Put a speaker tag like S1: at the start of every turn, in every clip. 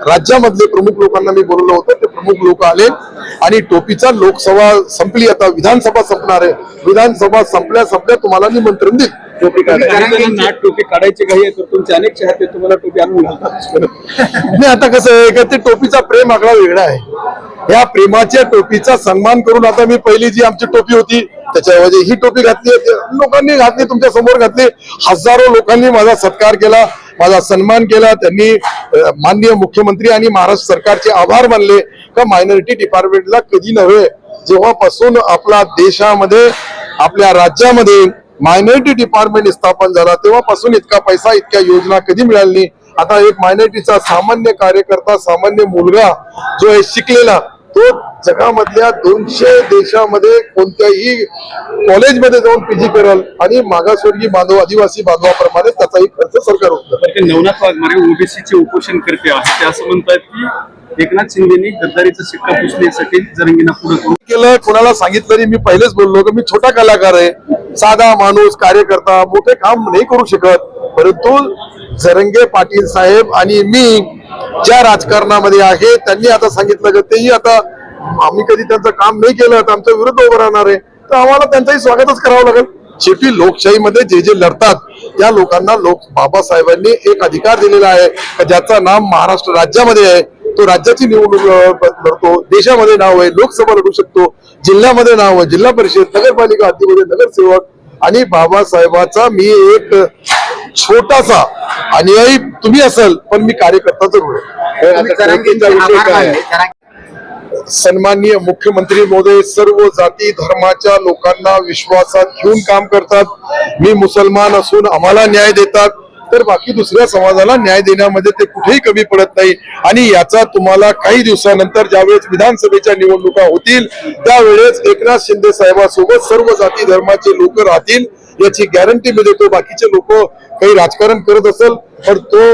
S1: राज्यामधले प्रमुख लोकांना मी बोलवलं होतं ते प्रमुख लोक आले आणि टोपीचा लोकसभा संपली. आता विधानसभा संपणार आहे. विधानसभा संपल्या संपल्या तुम्हाला निमंत्रण देईल. टोपी काढायला.
S2: टोपी काढायची काही आहे तर तुमचे अनेक चाहते तुम्हाला टोपी आणून घालतात
S1: नाही आता कसं आहे का ते टोपीचा प्रेम आगळा वेगळा आहे. या प्रेमाच्या टोपीचा सन्मान करून आता मी पहिली जी आमची टोपी होती त्याच्याऐवजी ही टोपी घातली आहे. लोकांनी घातली तुमच्यासमोर घातली. हजारो लोकांनी माझा सत्कार केला माझा सन्मान केला. त्यांनी माननीय मुख्यमंत्री आणि महाराष्ट्र सरकारचे आभार मानले. का मायनॉरिटी डिपार्टमेंटला कधी नव्हे जेव्हापासून आपला देशामध्ये आपल्या राज्यामध्ये मायनॉरिटी डिपार्टमेंट स्थापन झाला तेव्हापासून इतका पैसा इतक्या योजना कधी मिळाली नाही. आता एक मायनॉरिटीचा सामान्य कार्यकर्ता सामान्य मुलगा जो आहे शिकलेला तो जगामधल्या दोनशे देशामध्ये कोणत्याही कॉलेजमध्ये जाऊन पीजी करेल आणि मागासवर्गीय बांधव आदिवासी बांधवाप्रमाणे त्याचाही खर्च सरकार होतं
S2: नवनाथ वाघमारे ओबीसीचे उपोषण करते आहेत ते असं म्हणतात की एकनाथ शिंदेनी गद्दारीचा शिक्का पुसण्यासाठी जरंगीना पुढे
S1: केलं कोणाला सांगितलं नाही मी पहिलेच बोललो की मी छोटा कलाकार आहे साधा माणूस कार्यकर्ता मोठे काम नाही करू शकत. परंतु जरंगे पाटील साहेब आणि मी ज्या राजकारणामध्ये आहे त्यांनी आता सांगितलं की तेही आता आम्ही कधी त्यांचं काम नाही केलं तर आमच्या विरुद्ध उभं राहणार आहे. तर आम्हाला त्यांचंही स्वागतच करावं लागेल. शेवटी लोकशाहीमध्ये जे जे लढतात त्या लोकांना लोक बाबासाहेबांनी एक अधिकार दिलेला आहे ज्याचं नाव महाराष्ट्र राज्यामध्ये आहे. तो राज्याची निवडणूक लढतो देशामध्ये नाव आहे लोकसभा लढू शकतो जिल्ह्यामध्ये नाव आहे जिल्हा परिषद नगरपालिका हद्दीमध्ये नगरसेवक आणि बाबासाहेबाचा मी एक छोटासा अनुयायी तुम्ही असाल पण मी कार्यकर्ता जरूर.
S3: जरांगे-
S1: सन्माननीय मुख्यमंत्री महोदय सर्व जाती धर्माच्या लोकांना विश्वासात घेऊन काम करतात. मी मुसलमान असून आम्हाला न्याय देतात. तर बाकी दुसऱ्या समाजाला न्याय देण्यामध्ये ते कुठेही कमी पडत नाही. आणि याचा तुम्हाला काही दिवसानंतर ज्यावेळेस विधानसभेच्या निवडणुका होतील त्यावेळेस एकनाथ शिंदे साहेबांसोबत सर्व जाती धर्माचे लोक राहतील. याची गॅरंटी मी देतो. बाकीचे लोक काही राजकारण करत असेल पण तो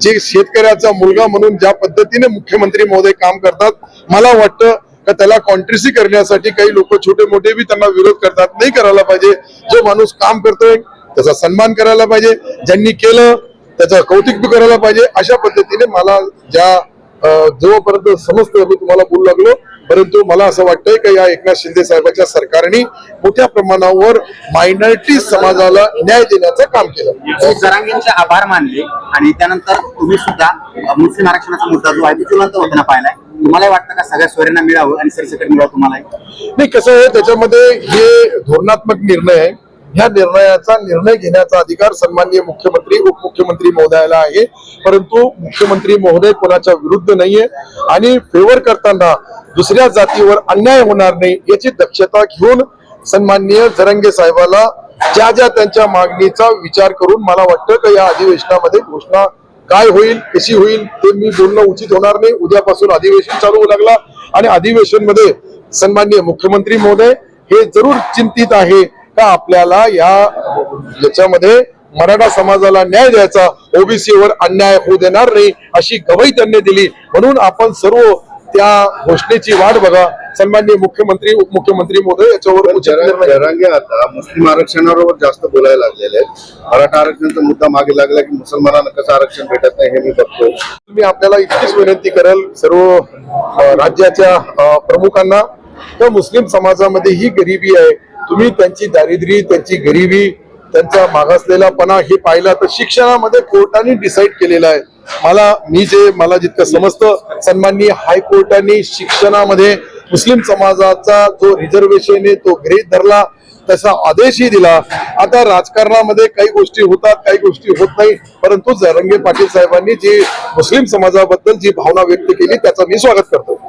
S1: जे शेतकऱ्याचा मुलगा म्हणून ज्या पद्धतीने मुख्यमंत्री महोदय काम करतात मला वाटतं का त्याला कॉन्ट्रिसी करण्यासाठी काही लोक छोटे मोठे बी त्यांना विरोध करतात. नाही करायला पाहिजे. जो माणूस काम करतोय त्याचा सन्मान करायला पाहिजे. ज्यांनी केलं त्याचं कौतुक बी करायला पाहिजे. अशा पद्धतीने मला ज्या अं, जोपर्यंत समजतं मी तुम्हाला बोलू लागलो. परंतु मला असं वाटतंय की या एकनाथ शिंदे साहेबांच्या सरकारने मोठ्या प्रमाणावर मायनॉरिटी समाजाला न्याय देण्याचं काम केलं.
S3: जरांगेंचे आभार मानले आणि त्यानंतर तुम्ही सुद्धा मुस्लिम आरक्षणाचा मुद्दा जो आहे तो चुलंत होताना पाहिलाय. तुम्हाला वाटतं का सगळ्या सोयऱ्यांना मिळावं आणि सरसकट मिळावं तुम्हाला
S1: नाही कसं आहे त्याच्यामध्ये हे धोरणात्मक निर्णय आहे. ह्या निर्णयाचा निर्णय घेण्याचा अधिकार सन्माननीय मुख्यमंत्री उपमुख्यमंत्री महोदयाला आहे. परंतु मुख्यमंत्री महोदय कोणाच्या विरुद्ध नाहीये. आणि फेवर करताना दुसऱ्या जातीवर अन्याय होणार नाही याची दक्षता घेऊन सन्माननीय जरंगे साहेबाला ज्या ज्या त्यांच्या मागणीचा विचार करून मला वाटतं की या अधिवेशनामध्ये घोषणा काय होईल कशी होईल ते मी बोलणं उचित होणार नाही. उद्यापासून अधिवेशन चालू होऊ लागला आणि अधिवेशनमध्ये सन्माननीय मुख्यमंत्री महोदय हे जरूर चिंतित आहे का आपल्याला या याच्यामध्ये मराठा समाजाला न्याय द्यायचा ओबीसी वर अन्याय होऊ देणार नाही अशी गवाही त्यांनी दिली. म्हणून आपण सर्व त्या घोषणेची वाट बघा. सन्माननीय मुख्यमंत्री उपमुख्यमंत्री महोदय याच्यावर.
S4: जरांगे आता मुस्लिम आरक्षणावर जास्त बोलायला लागलेले आहेत. मराठा आरक्षणाचा मुद्दा मागे लागला की मुसलमानांना कसं आरक्षण भेटत नाही हे मी बघतो.
S1: मी आपल्याला इतकीच विनंती करेल सर्व राज्याच्या प्रमुखांना. तर मुस्लिम समाजामध्ये ही गरिबी आहे. तुम्ही त्यांची दारिद्र्य त्यांची गरिबी त्यांचा मागासलेलापणा हे पाहिला तर शिक्षणामध्ये कोर्टाने डिसाईड केलेलं आहे. मला मी जे मला जितकं समजतं सन्माननीय हायकोर्टाने शिक्षणामध्ये मुस्लिम समाजाचा जो रिझर्वेशन आहे तो गृहीत धरला तसा आदेशही दिला. आता राजकारणामध्ये काही गोष्टी होतात काही गोष्टी होत नाही परंतु जरंगे पाटील साहेबांनी जी मुस्लिम समाजाबद्दल जी भावना व्यक्त केली त्याचं मी स्वागत करतो.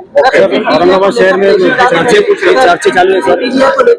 S2: औरंगाबाद शहर में चर्चे चर्चे चालू है सर.